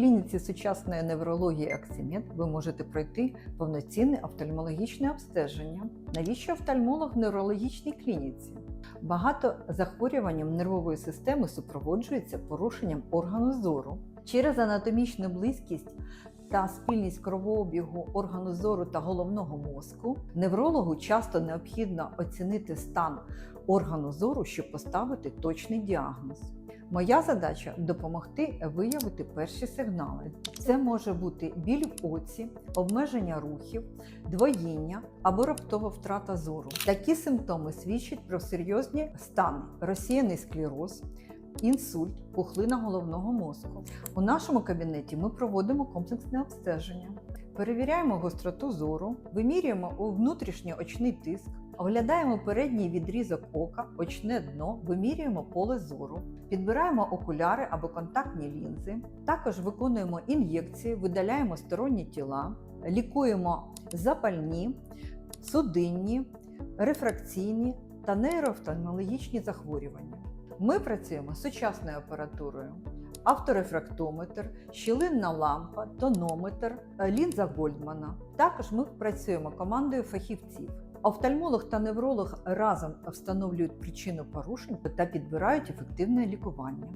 клініці сучасної неврології Аксімед ви можете пройти повноцінне офтальмологічне обстеження. Навіщо офтальмолог в неврологічній клініці? Багато захворюванням нервової системи супроводжується порушенням органу зору. Через анатомічну близькість та спільність кровообігу органу зору та головного мозку неврологу часто необхідно оцінити стан органу зору, щоб поставити точний діагноз. Моя задача допомогти виявити перші сигнали. Це може бути біль в оці, обмеження рухів, двоїння або раптова втрата зору. Такі симптоми свідчать про серйозні стани: розсіяний склероз, інсульт, пухлина головного мозку. У нашому кабінеті ми проводимо комплексне обстеження. Перевіряємо гостроту зору, вимірюємо внутрішній очний тиск, оглядаємо передній відрізок ока, очне дно, вимірюємо поле зору, підбираємо окуляри або контактні лінзи. Також виконуємо ін'єкції, видаляємо сторонні тіла, лікуємо запальні, судинні, рефракційні та нейроофтальмологічні захворювання. Ми працюємо з сучасною апаратурою. Авторефрактометр, щілинна лампа, тонометр, лінза Гольдмана. Також ми працюємо командою фахівців. Офтальмолог та невролог разом встановлюють причину порушень та підбирають ефективне лікування.